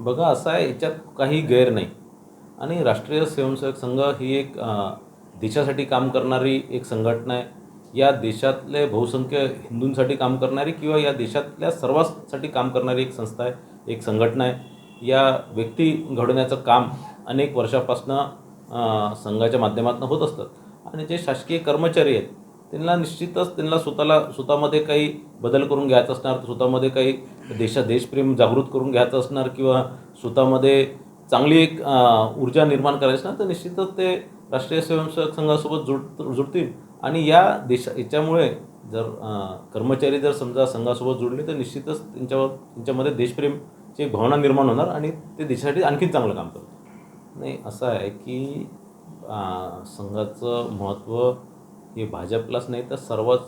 बघा असं आहे याच्यात काही गैर नाही. आणि राष्ट्रीय स्वयंसेवक संघ ही एक देशासाठी काम करणारी एक संघटना आहे. या देशातले बहुसंख्य हिंदूंसाठी काम करणारी किंवा या देशातल्या सर्वांसाठी काम करणारी एक संस्था आहे एक संघटना आहे. या व्यक्ती घडवण्याचं काम अनेक वर्षापासनं संघाच्या माध्यमातून होत असतात आणि जे शासकीय कर्मचारी आहेत त्यांना निश्चितच त्यांना स्वतःला स्वतःमध्ये काही बदल करून घ्यायचा असणार स्वतःमध्ये काही देशा देशप्रेम जागृत करून घ्यायचं असणार किंवा स्वतःमध्ये चांगली एक ऊर्जा निर्माण करायची ना तर निश्चितच ते राष्ट्रीय स्वयंसेवक संघासोबत जुड जुडतील आणि या देशा याच्यामुळे जर कर्मचारी जर समजा संघासोबत जुडले तर निश्चितच त्यांच्यावर त्यांच्यामध्ये देशप्रेमची एक भावना निर्माण होणार आणि ते देशासाठी आणखीन चांगलं काम करतील. नाही असं आहे की संघाचं महत्त्व हे भाजपलाच नाही तर सर्वच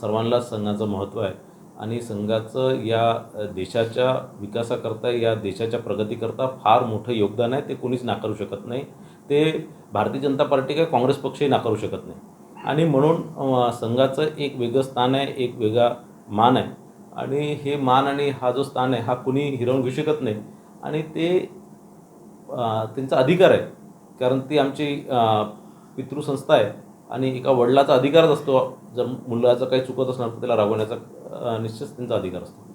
सर्वांनाच संघाचं महत्त्व आहे. आणि संघाचं या देशाच्या विकासाकरता या देशाच्या प्रगतीकरता फार मोठं योगदान आहे ते कोणीच नाकारू शकत नाही. ते भारतीय जनता पार्टी काय काँग्रेस पक्षही नाकारू शकत नाही. आणि म्हणून संघाचं एक वेगळं स्थान आहे एक वेगळा मान आहे. आणि हे मान आणि हा जो स्थान आहे हा कुणी हिरवून घेऊ शकत नाही. आणि ते त्यांचा अधिकार आहे. कारण ती आमची पितृसंस्था आहे. आणि एका वडिलाचा अधिकारच असतो. जर मुलाचं काही चुकत असणार तर त्याला रागवण्याचा निश्चित त्यांचा अधिकार असतो.